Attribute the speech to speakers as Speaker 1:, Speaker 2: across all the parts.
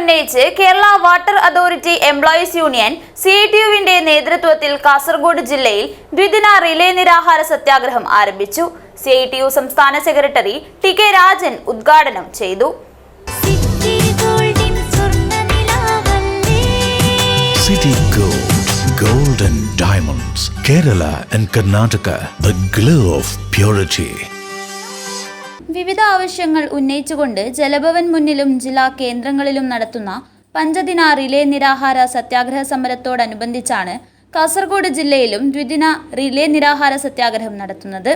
Speaker 1: ഉന്നയിച്ച് Kerala water authority employees union C T യുവിന്റെ നേതൃത്വത്തിൽ കാസർഗോഡ് ജില്ലയിൽ ദ്വിദിന റിലേ നിരാഹാര സത്യാഗ്രഹം ആരംഭിച്ചു. സി ടി യു സംസ്ഥാന സെക്രട്ടറി ടി കെ രാജൻ ഉദ്ഘാടനം ചെയ്തു.
Speaker 2: City Gold, Gold and Diamonds, Kerala and Karnataka, the glow of purity.
Speaker 1: വിവിധ ആവശ്യങ്ങൾ ഉന്നയിച്ചുകൊണ്ട് ജലഭവൻ മുന്നിലും ജില്ലാ കേന്ദ്രങ്ങളിലും നടത്തുന്ന പഞ്ചദിന റിലേ നിരാഹാര സത്യാഗ്രഹ സമരത്തോടനുബന്ധിച്ചാണ് കാസർഗോഡ് ജില്ലയിലും ദ്വിദിന റിലേ നിരാഹാര സത്യാഗ്രഹം നടത്തുന്നത്.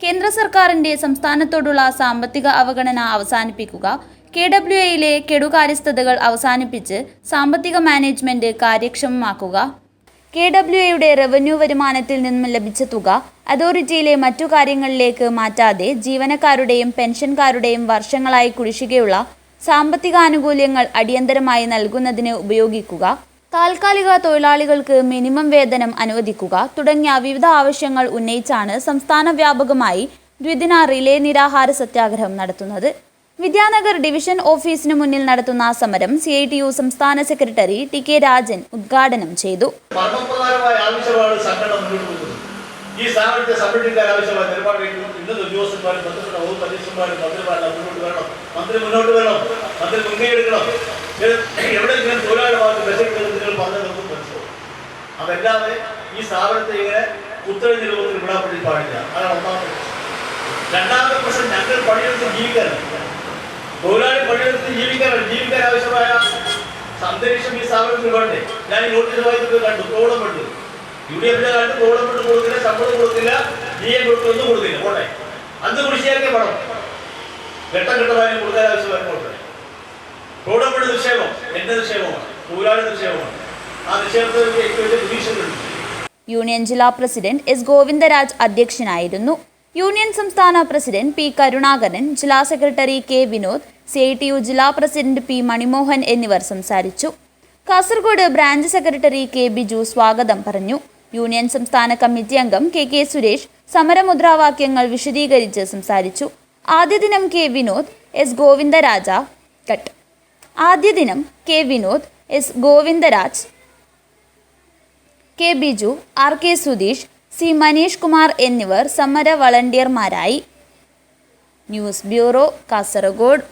Speaker 1: കേന്ദ്ര സർക്കാരിന്റെ സംസ്ഥാനത്തോടുള്ള സാമ്പത്തിക അവഗണന അവസാനിപ്പിക്കുക കെ ഡബ്ല്യു എയിലെ കെടുകാര്യസ്ഥതകൾ അവസാനിപ്പിച്ച് സാമ്പത്തിക മാനേജ്മെന്റ് കാര്യക്ഷമമാക്കുക കെ ഡബ്ല്യു എയുടെ റവന്യൂ വരുമാനത്തിൽ നിന്നും ലഭിച്ച തുക അതോറിറ്റിയിലെ മറ്റു കാര്യങ്ങളിലേക്ക് മാറ്റാതെ ജീവനക്കാരുടെയും പെൻഷൻകാരുടെയും വർഷങ്ങളായി കുടിശ്ശികയുള്ള സാമ്പത്തിക ആനുകൂല്യങ്ങൾ അടിയന്തരമായി നൽകുന്നതിന് ഉപയോഗിക്കുക താൽക്കാലിക തൊഴിലാളികൾക്ക് മിനിമം വേതനം അനുവദിക്കുക തുടങ്ങിയ വിവിധ ആവശ്യങ്ങൾ ഉന്നയിച്ചാണ് സംസ്ഥാന വ്യാപകമായി ദ്വിദിന റിലേ നിരാഹാര സത്യാഗ്രഹം നടത്തുന്നത്. വിദ്യാനഗർ ഡിവിഷൻ ഓഫീസിന് മുന്നിൽ നടത്തുന്ന സമരം സി ഐ ടി യു സംസ്ഥാന സെക്രട്ടറി ടി കെ രാജൻ ഉദ്ഘാടനം ചെയ്തു.
Speaker 3: ഈ സ്ഥാപനത്തെ സംരക്ഷിക്കാൻ ആവശ്യമായ നിലപാടിലേക്ക് ഇന്നത്തെ ഉദ്യോഗസ്ഥന്മാരും ബന്ധപ്പെട്ട വകുപ്പ് അധ്യക്ഷന്മാരും മന്ത്രിമാരെല്ലാം മുന്നോട്ട് വരണം. മന്ത്രി മുന്നോട്ട് മന്ത്രി മുൻകൈ എടുക്കണം ഇത് എവിടെയെങ്കിലും തൊഴിലാളി ഭാഗത്ത് മെസ്സേജ് നിങ്ങൾ അതല്ലാതെ ഈ സ്ഥാപനത്തെ ഇങ്ങനെ ഉത്തരവിന്റെ രൂപത്തിൽ വിടാൻ. രണ്ടാമത്തെ പ്രശ്നം ഞങ്ങൾ പണിയെടുത്ത് ജീവിക്കാനാണ് തൊഴിലാളി പണിയെടുത്ത് ജീവിക്കാനാണ് ജീവിക്കാൻ ആവശ്യമായ സന്ദേശം ഈ സ്ഥാപനത്തിൽ വേണ്ടേ ഞാൻ ഈ നോട്ടീസ് വായിച്ചത് കണ്ടു തോളം കണ്ടു യു ഡി എഫിന്റെ കാലത്ത് കണ്ടു കൊടുക്കില്ല ശമ്പളം കൊടുക്കില്ല ഡി എം കൊടുക്കും ഒന്നും കൊടുക്കില്ല പോട്ടെ. അന്ന് കുടിശ്ശിയാക്കിയ പണം. ഘട്ടം ഘട്ടമായി കൊടുക്കാൻ ആവശ്യമായി പോട്ടെ തോളമുണ്ട് നിക്ഷേപം. എന്റെ നിക്ഷേപമാണ്. തൊഴിലാളി നിക്ഷേപമാണ്. ആ നിക്ഷേപത്തിൽ എനിക്ക് ഏറ്റവും വലിയ പ്രതീക്ഷകളുണ്ട്
Speaker 1: യൂണിയൻ ജില്ലാ പ്രസിഡന്റ് എസ് ഗോവിന്ദരാജ് അധ്യക്ഷനായിരുന്നു. യൂണിയൻ സംസ്ഥാന പ്രസിഡന്റ് പി കരുണാകരൻ ജില്ലാ secretary K Vinod C I T U ജില്ലാ പ്രസിഡന്റ് പി മണിമോഹൻ എന്നിവർ സംസാരിച്ചു. Kasaragod branch secretary K Biju സ്വാഗതം പറഞ്ഞു. യൂണിയൻ സംസ്ഥാന കമ്മിറ്റി അംഗം കെ കെ സുരേഷ് സമരമുദ്രാവാക്യങ്ങൾ വിശദീകരിച്ച് സംസാരിച്ചു. ആദ്യ ദിനം K Vinod S Govindaraja cut ആദ്യ ദിനം K Vinod S Govindaraj K Biju R K Sudheesh C Maneesh Kumar എന്നിവർ സമര വളണ്ടിയർമാരായി. News bureau Kasaragod.